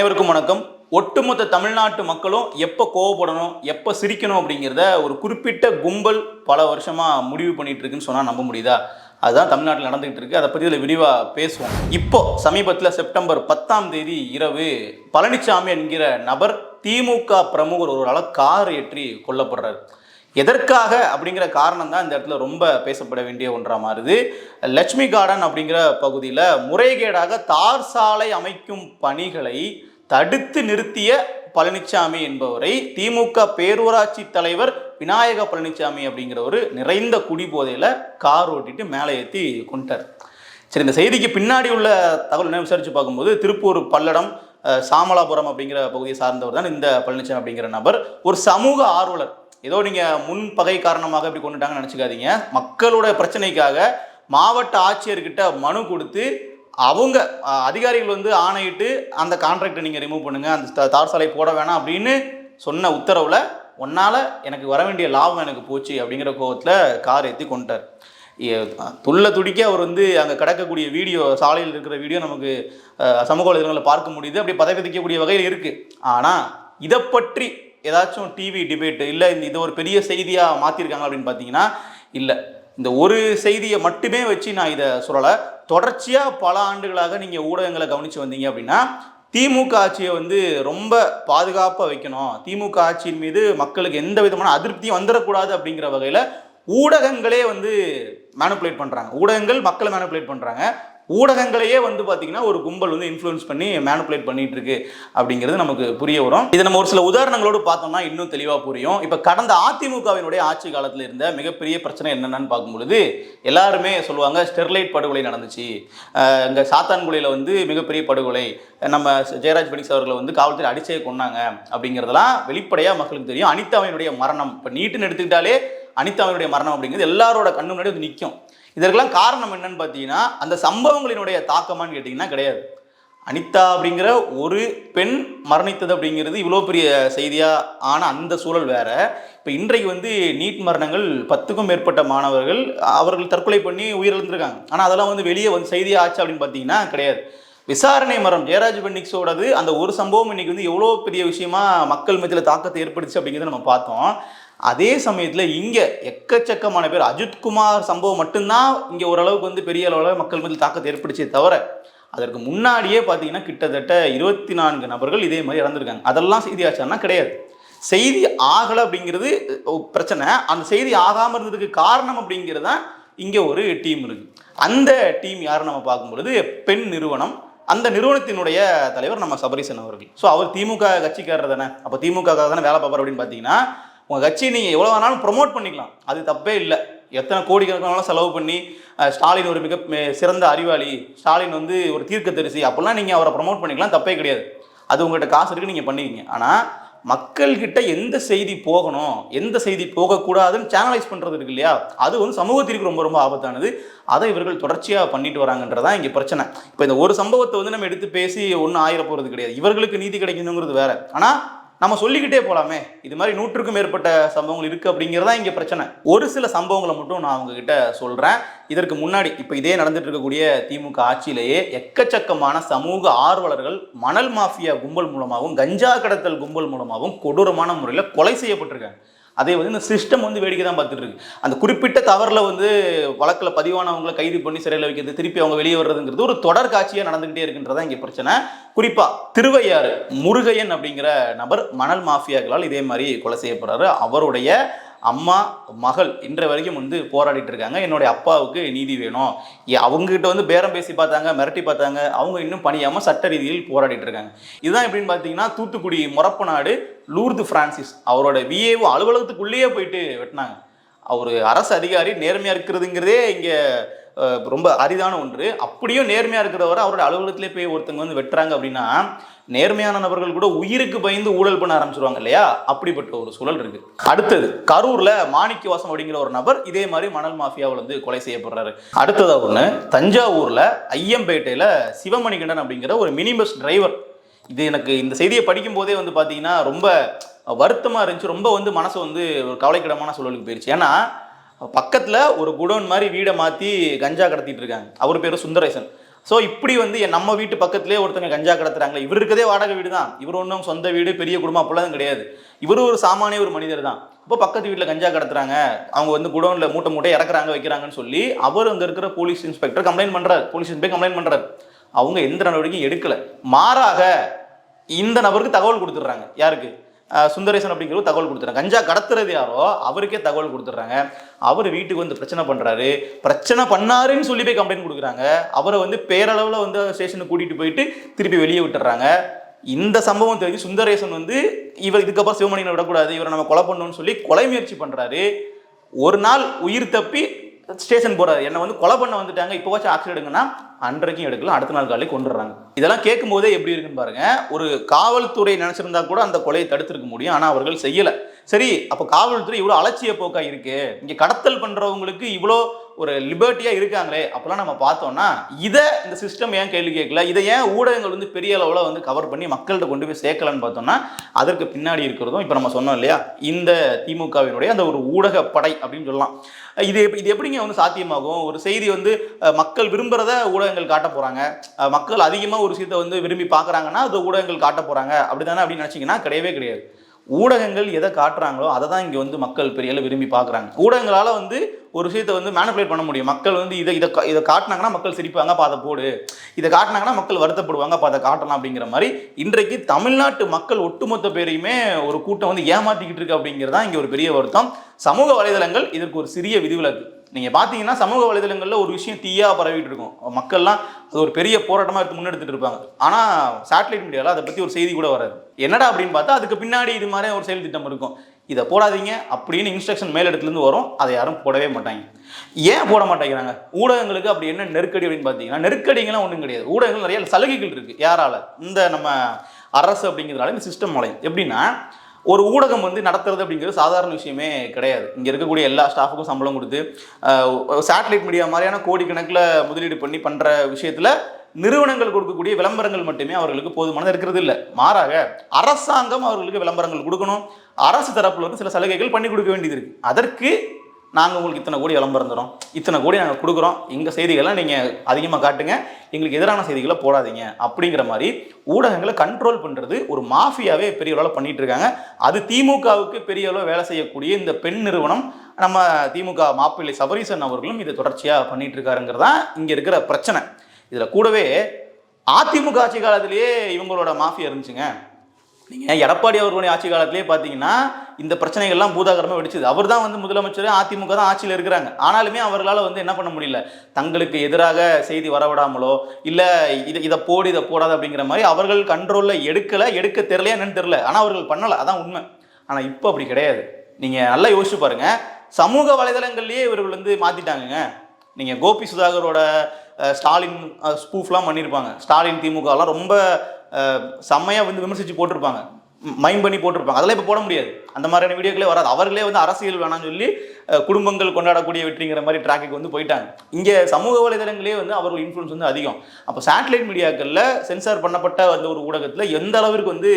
அனைவருக்கும் வணக்கம். ஒட்டுமொத்த தமிழ்நாட்டு மக்களும் எப்போ கோவப்படணும் எப்போ சிரிக்கணும் அப்படிங்கிறத ஒரு குறிப்பிட்ட கும்பல் பல வருஷமாக முடிவு பண்ணிட்டு இருக்குன்னு சொன்னால் நம்ப முடியுதா? அதுதான் தமிழ்நாட்டில் நடந்துகிட்டு இருக்கு. அதை பற்றி இதில் விரிவாக பேசுவோம். இப்போ சமீபத்தில் செப்டம்பர் பத்தாம் தேதி இரவு பழனிசாமி என்கிற நபர் திமுக பிரமுகர் ஒருவரால் கார் ஏற்றி கொல்லப்படுறாரு. எதற்காக அப்படிங்கிற காரணம் தான் இந்த இடத்துல ரொம்ப பேசப்பட வேண்டிய ஒன்றாக மாறுது. லட்சுமி கார்டன் அப்படிங்கிற பகுதியில் முறைகேடாக தார் சாலை அமைக்கும் பணிகளை தடுத்து நிறுத்திய பழனிசாமி என்பவரை திமுக பேரூராட்சி தலைவர் விநாயக பழனிசாமி அப்படிங்கிறவர் நிறைந்த குடிபோதையில் கார் ஓட்டிட்டு மேலே ஏற்றி கொண்டார் சரி இந்த செய்திக்கு பின்னாடி உள்ள தகவல் என்ன விசாரித்து பார்க்கும்போது திருப்பூர் பல்லடம் சாமலாபுரம் அப்படிங்கிற பகுதியை சார்ந்தவர் தான் இந்த பழனிசாமி அப்படிங்கிற நபர். ஒரு சமூக ஆர்வலர். ஏதோ நீங்கள் முன் பகை காரணமாக இப்படி கொண்டுட்டாங்கன்னு நினச்சிக்காதீங்க. மக்களோட பிரச்சனைக்காக மாவட்ட ஆட்சியர்கிட்ட மனு கொடுத்து அவங்க அதிகாரிகள் வந்து ஆணையிட்டு அந்த கான்ட்ராக்டை நீங்கள் ரிமூவ் பண்ணுங்கள் அந்த தார் சாலை போட வேணாம் அப்படின்னு சொன்ன உத்தரவில் ஒன்னால் எனக்கு வர வேண்டிய லாபம் எனக்கு போச்சு அப்படிங்கிற கோவத்தில் கார் ஏற்றி கொண்டார் துள்ள துடிக்க அவர் வந்து அங்கே கிடக்கக்கூடிய வீடியோ சாலையில் இருக்கிற வீடியோ நமக்கு சமூக வலைதளங்களில் பார்க்க முடியுது. அப்படி பதக்கத்திக்கக்கூடிய வகையில் இருக்குது ஆனால் இதை பற்றி ஏதாச்சும் டிவி டிபேட்டு இல்லை இந்த இது ஒரு பெரிய செய்தியாக மாற்றிருக்காங்க அப்படின்னு பார்த்தீங்கன்னா இல்லை. இந்த ஒரு செய்தியை மட்டுமே வச்சு நான் இதை சொல்லலை. தொடர்ச்சியாக பல ஆண்டுகளாக நீங்கள் ஊடகங்களை கவனித்து வந்தீங்க அப்படின்னா திமுக ஆட்சியை வந்து ரொம்ப பாதுகாப்பாக வைக்கணும். திமுக ஆட்சியின் மீது மக்களுக்கு எந்த விதமான அதிருப்தியும் வந்துடக்கூடாது அப்படிங்கிற வகையில் ஊடகங்களே வந்து மேனுப்புலேட் பண்ணுறாங்க ஊடகங்கள் மக்களை மேனுப்புலேட் பண்ணுறாங்க ஊடகங்களையே வந்து பார்த்தீங்கன்னா ஒரு கும்பல் வந்து இன்ஃப்ளூயன்ஸ் பண்ணி மேனுப்புலேட் பண்ணிட்டு இருக்கு அப்படிங்கிறது நமக்கு புரிய வரும். இதை நம்ம ஒரு சில உதாரணங்களோடு பார்த்தோம்னா இன்னும் தெளிவாக புரியும். இப்போ கடந்த அதிமுகவினுடைய ஆட்சி காலத்தில் இருந்த மிகப்பெரிய பிரச்சனை என்னென்னு பார்க்கும்பொழுது எல்லாருமே சொல்லுவாங்க ஸ்டெர்லைட் படுகொலை நடந்துச்சு. இங்கே சாத்தான்குழியில் வந்து மிகப்பெரிய படுகொலை. நம்ம ஜெயராஜ் பெனிக்ஸ் அவர்களை வந்து காவல்துறை அடிச்சே கொன்னாங்க அப்படிங்கிறதெல்லாம் வெளிப்படையாக மக்களுக்கு தெரியும். அனிதாவினுடைய மரணம். இப்போ நீட்டுன்னு எடுத்துக்கிட்டாலே அனிதாவினுடைய மரணம் அப்படிங்கிறது எல்லாரோட கண்ணு முன்னாடி வந்து நிற்கும் இதற்கெல்லாம் காரணம் என்னன்னு பார்த்தீங்கன்னா அந்த சம்பவங்களினுடைய தாக்கமான்னு கேட்டிங்கன்னா கிடையாது. அனிதா அப்படிங்கிற ஒரு பெண் மரணித்தது அப்படிங்கிறது இவ்வளோ பெரிய செய்தியாக ஆன அந்த சூழல் வேற. இப்போ இன்றைக்கு வந்து நீட் மரணங்கள் பத்துக்கும் மேற்பட்ட மாணவர்கள் அவர்கள் தற்கொலை பண்ணி உயிரிழந்திருக்காங்க. ஆனால் அதெல்லாம் வந்து வெளியே வந்து செய்தியாக ஆச்சு அப்படின்னு பார்த்தீங்கன்னா கிடையாது. விசாரணை மரம் ஜெயராஜ் பென்னிக்ஸோடது அந்த ஒரு சம்பவம் இன்னைக்கு வந்து எவ்வளோ பெரிய விஷயமா மக்கள் மத்தியில் தாக்கத்தை ஏற்படுச்சு அப்படிங்கிறத நம்ம பார்த்தோம். அதே சமயத்தில் இங்கே எக்கச்சக்கமான பேர் அஜித்குமார் சம்பவம் மட்டும்தான் இங்கே ஓரளவுக்கு வந்து பெரிய அளவில் மக்கள் மீது தாக்கத்தை ஏற்படுச்சே தவிர அதற்கு முன்னாடியே பார்த்தீங்கன்னா கிட்டத்தட்ட இருபத்தி நான்கு நபர்கள் இதே மாதிரி இறந்துருக்காங்க. அதெல்லாம் செய்தி ஆச்சான்னா கிடையாது. செய்தி ஆகலை அப்படிங்கிறது பிரச்சனை. அந்த செய்தி ஆகாமல் இருந்ததுக்கு காரணம் அப்படிங்கிறது தான் இங்கே ஒரு டீம் இருக்கு. அந்த டீம் யாரை நம்ம பார்க்கும்பொழுது பெண் நிறுவனம். அந்த நிறுவனத்தினுடைய தலைவர் நம்ம சபரிசன் அவர்கள். ஸோ அவர் திமுக கட்சிக்காரர் தானே அப்போ திமுக தானே வேலை பார்ப்பார் அப்படின்னு பார்த்தீங்கன்னா உங்கள் கட்சியை நீங்கள் எவ்வளோ வேணாலும் ப்ரொமோட் பண்ணிக்கலாம். அது தப்பே இல்லை. எத்தனை கோடிக்கணக்கான செலவு பண்ணி ஸ்டாலின் ஒரு மிக சிறந்த அறிவாளி ஸ்டாலின் வந்து ஒரு தீர்க்க தரிசி அப்போல்லாம் நீங்கள் அவரை ப்ரொமோட் பண்ணிக்கலாம் தப்பே கிடையாது. அது உங்கள்கிட்ட காசு இருக்கு நீங்கள் பண்ணிக்கிங்க. ஆனால் மக்கள்கிட்ட எந்த செய்தி போகணும் எந்த செய்தி போகக்கூடாதுன்னு சேனலைஸ் பண்ணுறது இருக்கு இல்லையா? அது வந்து சமூகத்திற்கு ரொம்ப ரொம்ப ஆபத்தானது. அதை இவர்கள் தொடர்ச்சியாக பண்ணிட்டு வராங்கன்றதான் இங்கே பிரச்சனை. இப்போ இந்த ஒரு சம்பவத்தை வந்து நம்ம எடுத்து பேசி ஒன்றும் ஆயிர போகிறது கிடையாது. இவர்களுக்கு நீதி கிடைக்கணுங்கிறது வேற. ஆனால் நம்ம சொல்லிக்கிட்டே போகலாமே இது மாதிரி நூற்றுக்கும் மேற்பட்ட சம்பவங்கள் இருக்கு அப்படிங்கிறதா இங்கே பிரச்சனை. ஒரு சில சம்பவங்களை மட்டும் நான் உங்ககிட்ட சொல்கிறேன் இதற்கு முன்னாடி இப்போ இதே நடந்துட்டு இருக்கக்கூடிய திமுக ஆட்சியிலேயே எக்கச்சக்கமான சமூக ஆர்வலர்கள் மணல் மாஃபியா கும்பல் மூலமாகவும் கஞ்சா கடத்தல் கும்பல் மூலமாகவும் கொடூரமான முறையில் கொலை செய்யப்பட்டிருக்காங்க. அதே வந்து இந்த சிஸ்டம் வந்து வேடிக்கை தான் பார்த்துட்டு இருக்கு. அந்த குறிப்பிட்ட தவறில் வந்து வழக்கில் பதிவானவங்களை கைது பண்ணி சிறையில் வைக்கிறது திருப்பி அவங்க வெளியே வர்றதுங்கிறது ஒரு தொடர் காட்சியாக நடந்துகிட்டே இருக்குன்றதா இங்கே பிரச்சனை. குறிப்பாக திருவையாறு முருகையன் அப்படிங்கிற நபர் மணல் மாஃபியாக்களால் இதே மாதிரி கொலை செய்யப்படுறாரு. அவருடைய அம்மா மகள் இன்றைய வரைக்கும் வந்து போராடிட்டு இருக்காங்க. என்னுடைய அப்பாவுக்கு நீதி வேணும். ஏ- அவங்ககிட்ட வந்து பேரம் பேசி பார்த்தாங்க மிரட்டி பார்த்தாங்க. அவங்க இன்னும் பணியாமல் சட்ட ரீதியில் போராடிட்டு இருக்காங்க. இதுதான் எப்படின்னு பார்த்தீங்கன்னா தூத்துக்குடி முறப்பு நாடு லூர்து பிரான்சிஸ். அவரோட விஏஓ அலுவலகத்துக்குள்ளேயே போயிட்டு வெட்டினாங்க. அவர் அரசு அதிகாரி நேர்மையாக இருக்கிறதுங்கிறதே இங்கே ரொம்ப அரிதான ஒன்று. அப்படியும் நேர்மையாக இருக்கிறவரை அவரோட அலுவலகத்திலே போய் ஒருத்தங்க வந்து வெட்டுறாங்க அப்படின்னா நேர்மையான நபர்கள் கூட உயிருக்கு பயந்து ஊழல் பண்ண ஆரம்பிச்சிருவாங்க இல்லையா? அப்படிப்பட்ட ஒரு சூழல் இருக்கு. அடுத்தது கரூர்ல மாணிக்கவாசம் அப்படிங்கிற ஒரு நபர் இதே மாதிரி மணல் மாஃபியாவில் வந்து கொலை செய்யப்படுறாரு. அடுத்ததா ஒன்று தஞ்சாவூர்ல ஐயம்பேட்டையில சிவமணிகண்டன் அப்படிங்கிற ஒரு மினி பஸ் டிரைவர். இது எனக்கு இந்த செய்தியை படிக்கும் போதே வந்து பார்த்தீங்கன்னா ரொம்ப வருத்தமாக இருந்துச்சு. ரொம்ப வந்து மனசு வந்து ஒரு கவலைக்கிடமான சூழலுக்கு போயிடுச்சு ஏன்னா பக்கத்தில் ஒரு குடோன் மாதிரி வீடை மாற்றி கஞ்சா கடத்திட்டு இருக்காங்க. அவர் பேர் சுந்தரேசன். ஸோ இப்படி வந்து என் நம்ம வீட்டு பக்கத்துலேயே ஒருத்தங்க கஞ்சா கடத்துறாங்களே இவர் இருக்கதே வாடகை வீடு தான். இவர் ஒன்றும் சொந்த வீடு பெரிய குடும்பம் அப்படிலாம் கிடையாது. இவர் ஒரு சாமானிய ஒரு மனிதர் தான். இப்போ பக்கத்து வீட்டில் கஞ்சா கடத்துறாங்க. அவங்க வந்து குடோனில் மூட்டை மூட்டை இறக்குறாங்க வைக்கிறாங்கன்னு சொல்லி அவர் அங்கே இருக்கிற போலீஸ் இன்ஸ்பெக்டர் கம்ப்ளைண்ட் பண்ணுறாரு போலீஸ் இன்ஸ்பெக்டர் கம்ப்ளைண்ட் பண்ணுறாரு அவங்க எந்த நடவடிக்கையும் எடுக்கலை. மாறாக இந்த நபருக்கு தகவல் கொடுத்துட்றாங்க. யாருக்கு? சுந்தரேசன் அப்படிங்கிறவர் தகவல் கொடுத்துறாங்க கஞ்சா கடத்துறது யாரோ அவருக்கே தகவல் கொடுத்துட்றாங்க. அவர் வீட்டுக்கு வந்து பிரச்சனை பண்ணுறாரு பிரச்சனை பண்ணாருன்னு சொல்லி போய் கம்ப்ளைண்ட் கொடுக்குறாங்க. அவரை வந்து பேரளவில் வந்து ஸ்டேஷனுக்கு கூட்டிகிட்டு போயிட்டு திருப்பி வெளியே விட்டுறாங்க. இந்த சம்பவம் தெரிஞ்சு சுந்தரேசன் வந்து இவர் இதுக்கப்புறம் சிவமணியனை விடக்கூடாது இவரை நம்ம கொலை பண்ணணும்னு சொல்லி கொலை முயற்சி பண்ணுறாரு ஒரு நாள் உயிர் தப்பி ஸ்டேஷன் போகிறாரு என்னை வந்து கொலை பண்ண வந்துட்டாங்க. இப்போ வச்சு ஆக்ஷன் அன்றைக்கும் எடுக்கலாம் அடுத்த நாள் காலையில் கொண்டுடுறாங்க. இதெல்லாம் கேட்கும் போதே எப்படி இருக்குன்னு பாருங்க. ஒரு காவல்துறை நினைச்சிருந்தா கூட அந்த கொலையை தடுத்திருக்க முடியும். ஆனா அவர்கள் செய்யல. சரி அப்போ காவல்துறை இவ்வளோ அலட்சிய போக்கா இருக்கு? இங்க கடத்தல் பண்றவங்களுக்கு இவ்வளோ ஒரு லிபர்ட்டியாக இருக்காங்களே அப்போல்லாம் நம்ம பார்த்தோம்னா இதை இந்த சிஸ்டம் ஏன் கேள்வி கேட்கல? இதை ஏன் ஊடகங்கள் வந்து பெரிய அளவில் வந்து கவர் பண்ணி மக்கள்கிட்ட கொண்டு போய் சேர்க்கலன்னு பார்த்தோம்னா அதற்கு பின்னாடி இருக்கிறதும் இப்போ நம்ம சொன்னோம் இல்லையா? இந்த திமுகவினுடைய அந்த ஒரு ஊடக படை அப்படின்னு சொல்லலாம். இது இது எப்படிங்க வந்து சாத்தியமாகும்? ஒரு செய்தி வந்து மக்கள் விரும்புகிறத ஊடகங்கள் காட்ட போகிறாங்க மக்கள் அதிகமாக ஒரு விஷயத்தை வந்து விரும்பி பார்க்குறாங்கன்னா அது ஊடகங்கள் காட்ட அப்படி தானே அப்படின்னு நினச்சிங்கன்னா கிடையவே கிடையாது. ஊடகங்கள் எதை காட்டுறாங்களோ அதை தான் இங்கே வந்து மக்கள் பெரிய விரும்பி பார்க்குறாங்க. ஊடகங்களால் வந்து ஒரு விஷயத்தை வந்து மேனிப்புலேட் பண்ண முடியும். மக்கள் வந்து இதை இதை கா- இதை காட்டினாங்கன்னா மக்கள் சிரிப்பாங்க அப்போ அதை போடு. இதை காட்டினாங்கன்னா மக்கள் வருத்தப்படுவாங்க அப்போ அதை காட்டலாம். அப்படிங்கிற மாதிரி இன்றைக்கு தமிழ்நாட்டு மக்கள் ஒட்டுமொத்த பேரையுமே ஒரு கூட்டம் வந்து ஏமாத்திக்கிட்டு இருக்கு அப்படிங்கிறது தான் இங்கே ஒரு பெரிய வருத்தம். சமூக வலைதளங்கள் இதற்கு ஒரு சிறிய விதிவிலக்கு. நீங்கள் பார்த்தீங்கன்னா சமூக வலைதளங்களில் ஒரு விஷயம் தீயாக பரவிட்டு இருக்கும் மக்கள்லாம் அது ஒரு பெரிய போராட்டமாக எடுத்து முன்னெடுத்துட்டு இருப்பாங்க. ஆனால் சேட்டலைட் மீடியாவில் அதை பற்றி ஒரு செய்தி கூட வராது. என்னடா அப்படின்னு பார்த்தா அதுக்கு பின்னாடி இது மாதிரி ஒரு செயல் திட்டம் இருக்கும். இதை போடாதீங்க அப்படின்னு இன்ஸ்ட்ரக்ஷன் மேலிடத்துலேருந்து வரும். அதை யாரும் போடவே மாட்டாங்க. ஏன் போட மாட்டேங்கிறாங்க? ஊடகங்களுக்கு அப்படி என்ன நெருக்கடி அப்படின்னு பார்த்தீங்கன்னா நெருக்கடிங்கெல்லாம் ஒன்றும் கிடையாது. ஊடகங்கள் நிறைய சலுகைகள் இருக்குது யாரால? இந்த நம்ம அரசு அப்படிங்கிறதுனால இந்த சிஸ்டம் மூலம் எப்படின்னா ஒரு ஊடகம் வந்து நடத்துறது அப்படிங்கிறது சாதாரண விஷயமே கிடையாது. இங்கே இருக்கக்கூடிய எல்லா ஸ்டாஃபுக்கும் சம்பளம் கொடுத்து சேட்டலைட் மீடியா மாதிரியான கோடிக்கணக்கில் முதலீடு பண்ணி பண்ணுற விஷயத்தில் நிறுவனங்கள் கொடுக்கக்கூடிய விளம்பரங்கள் மட்டுமே அவர்களுக்கு போதுமானது இருக்கிறது இல்லை. மாறாக அரசாங்கம் அவர்களுக்கு விளம்பரங்கள் கொடுக்கணும். அரசு தரப்புல இருந்து சில சலுகைகள் பண்ணி கொடுக்க வேண்டியது இருக்கு. அதற்கு நாங்கள் உங்களுக்கு இத்தனை கோடி விளம்பரம் தரோம் இத்தனை கோடி நாங்கள் கொடுக்குறோம். எங்கள் செய்திகளை நீங்கள் அதிகமாக காட்டுங்க. எங்களுக்கு எதிரான செய்திகளை போடாதீங்க. அப்படிங்கிற மாதிரி ஊடகங்களை கண்ட்ரோல் பண்ணுறது ஒரு மாஃபியாவே பெரிய அளவில் பண்ணிட்டு இருக்காங்க. அது திமுகவுக்கு பெரிய அளவு வேலை செய்யக்கூடிய இந்த பெண் நிறுவனம் நம்ம திமுக மாப்பிள்ளை சபரீசன் அவர்களும் இதை தொடர்ச்சியாக பண்ணிட்டு இருக்காருங்கிறது தான் இங்கே இருக்கிற பிரச்சனை. இதில் கூடவே அதிமுக ஆட்சி காலத்திலேயே இவங்களோட மாஃபியா இருந்துச்சுங்க. நீங்கள் எடப்பாடி அவர்களுடைய ஆட்சி காலத்திலே பார்த்தீங்கன்னா இந்த பிரச்சனைகள்லாம் பூதாகரமாக வெடிச்சது. அவர் தான் வந்து முதலமைச்சர் அதிமுக தான் ஆட்சியில் இருக்கிறாங்க. ஆனாலுமே அவர்களால் வந்து என்ன பண்ண முடியல? தங்களுக்கு எதிராக செய்தி வரவிடாமலோ இல்லை இதை இதை போடு இதை போடாது அப்படிங்கிற மாதிரி அவர்கள் கண்ட்ரோலில் எடுக்கலை எடுக்க தெரியலையா என்னன்னு தெரில ஆனால் அவர்கள் பண்ணலை. அதான் உண்மை. ஆனால் இப்போ அப்படி கிடையாது. நீங்கள் நல்லா யோசிச்சு பாருங்கள் சமூக வலைதளங்கள்லேயே இவர்கள் வந்து மாற்றிட்டாங்கங்க நீங்கள் கோபி சுதாகரோட ஸ்டாலின் ஸ்பூஃப்லாம் பண்ணியிருப்பாங்க ஸ்டாலின் திமுகலாம் ரொம்ப செம்மையாக வந்து விமர்சித்து போட்டிருப்பாங்க. மைம் பண்ணி போட்டிருப்பாங்க. அதெல்லாம் இப்போ போட முடியாது. அந்த மாதிரியான வீடியோக்களே வராது. அவர்களே வந்து அரசியல் வேணாம்னு சொல்லி குடும்பங்கள் கொண்டாடக்கூடிய வெற்றிங்கிற மாதிரி ட்ராக்குக்கு வந்து போயிட்டாங்க. இங்கே சமூக வலைதளங்களே வந்து அவர்கள் இன்ஃப்ளூன்ஸ் வந்து அதிகம். அப்போ சேட்டலைட் மீடியாக்களில் சென்சார் பண்ணப்பட்ட அந்த ஒரு ஊடகத்தில் எந்த அளவிற்கு வந்து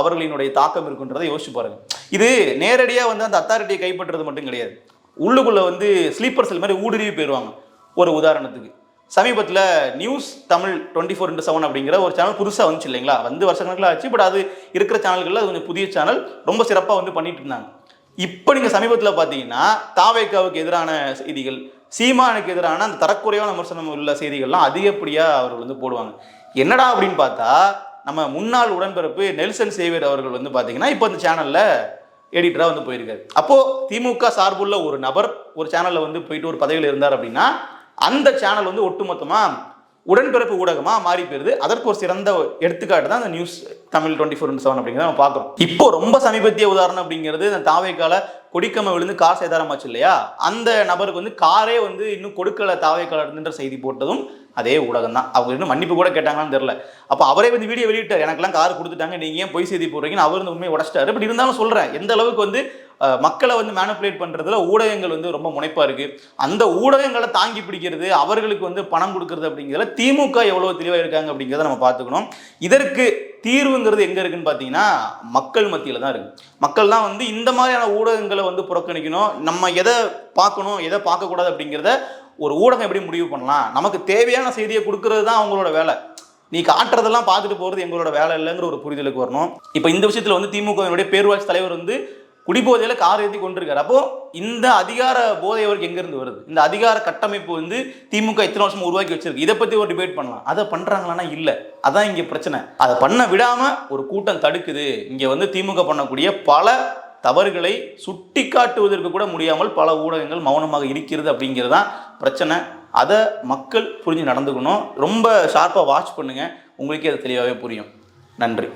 அவர்களினுடைய தாக்கம் இருக்குன்றதை யோசிச்சு பாருங்க. இது நேரடியாக வந்து அந்த அத்தாரிட்டியை கைப்பற்றுறது மட்டும் கிடையாது. உள்ளுக்குள்ளே வந்து ஸ்லீப்பர் செல் மாதிரி ஊடுருவி போயிடுவாங்க ஒரு உதாரணத்துக்கு. சமீபத்தில் news Tamil twenty four into seven அப்படிங்கிற ஒரு சேனல் புதுசாக வந்துச்சு இல்லைங்களா? வந்து வருஷக்கணக்கில் ஆச்சு. பட் அது இருக்கிற சேனல்களில் அது கொஞ்சம் புதிய சேனல் ரொம்ப சிறப்பாக வந்து பண்ணிட்டு இருந்தாங்க. இப்போ நீங்கள் சமீபத்தில் பார்த்தீங்கன்னா தாவேக்காவுக்கு எதிரான செய்திகள் சீமானுக்கு எதிரான அந்த தரக்குறைவான விமர்சனம் உள்ள செய்திகள்லாம் அதிகப்படியாக அவர்கள் வந்து போடுவாங்க. என்னடா அப்படின்னு பார்த்தா நம்ம முன்னாள் உடன்பிறப்பு நெல்சன் சேவியர் அவர்கள் வந்து பார்த்தீங்கன்னா இப்போ அந்த சேனலில் எடிட்டராக வந்து போயிருக்காரு. அப்போது திமுக சார்புள்ள ஒரு நபர் ஒரு சேனலில் வந்து போயிட்டு ஒரு பதவியில் இருந்தார் அப்படின்னா அந்த சேனல் வந்து ஒட்டுமொத்தமா உடன்பிறப்பு ஊடகமா மாறி போயிருது. அதற்கு ஒரு சிறந்த எடுத்துக்காட்டு தான் அந்த news Tamil twenty four seven அப்படிங்கிறத நம்ம பார்க்குறோம். இப்போ ரொம்ப சமீபத்திய உதாரணம் அப்படிங்கிறது இந்த தாவைக்கால கொடிக்கம விழுந்து கார் சேதாரமாச்சு இல்லையா? அந்த நபருக்கு வந்து காரே வந்து இன்னும் கொடுக்கல தாவைக்கால இருந்துன்ற செய்தி போட்டதும் அதே ஊடகம் தான். அவங்க இன்னும் மன்னிப்பு கூட கேட்டாங்களான்னு தெரியல. அப்போ அவரே வந்து வீடியோ வெளியிட்டார். எனக்கெல்லாம் கார் கொடுத்துட்டாங்க. நீங்க ஏன் பொய் செய்தி போடுறீங்கன்னு அவர் வந்து உண்மையை உடச்சிட்டாரு. பட் இருந்தாலும் சொல்றேன். எந்த அளவுக்கு வந்து மக்களை வந்து மேனுப்புலேட் பண்ணுறதுல ஊடகங்கள் வந்து ரொம்ப முனைப்பாக இருக்குது அந்த ஊடகங்களை தாங்கி பிடிக்கிறது அவர்களுக்கு வந்து பணம் கொடுக்கறது அப்படிங்கிறதுல திமுக எவ்வளோ தெளிவாக இருக்காங்க அப்படிங்கிறத நம்ம பார்த்துக்கணும். இதற்கு தீர்வுங்கிறது எங்கே இருக்குன்னு பார்த்தீங்கன்னா மக்கள் மத்தியில் தான் இருக்குது மக்கள் தான் வந்து இந்த மாதிரியான ஊடகங்களை வந்து புறக்கணிக்கணும். நம்ம எதை பார்க்கணும் எதை பார்க்கக்கூடாது அப்படிங்கிறத ஒரு ஊடகம் எப்படி முடிவு பண்ணலாம்? நமக்கு தேவையான செய்தியை கொடுக்கறது தான் அவங்களோட வேலை. நீ காட்டுறதெல்லாம் பார்த்துட்டு போகிறது எங்களோட வேலை இல்லைங்கிற ஒரு புரிதலுக்கு வரணும். இப்போ இந்த விஷயத்தில் வந்து திமுகவினுடைய பேரூராட்சி தலைவர் வந்து குடிபோதையில் கார் ஏற்றி கொண்டிருக்காரு. அப்போ இந்த அதிகார போதை அவருக்கு எங்கேருந்து வருது? இந்த அதிகார கட்டமைப்பு வந்து திமுக இத்தனை வருஷம் உருவாக்கி வச்சிருக்கு. இதை பற்றி ஒரு டிபேட் பண்ணலாம். அதை பண்ணுறாங்களான்னா இல்லை. அதான் இங்கே பிரச்சனை. அதை பண்ண விடாமல் ஒரு கூட்டம் தடுக்குது. இங்கே வந்து திமுக பண்ணக்கூடிய பல தவறுகளை சுட்டி காட்டுவதற்கு கூட முடியாமல் பல ஊடகங்கள் மௌனமாக இருக்கிறது அப்படிங்கிறது தான் பிரச்சனை. அதை மக்கள் புரிஞ்சு நடந்துக்கணும். ரொம்ப ஷார்ப்பாக வாட்ச் பண்ணுங்கள் உங்களுக்கே அது தெளிவாகவே புரியும். நன்றி.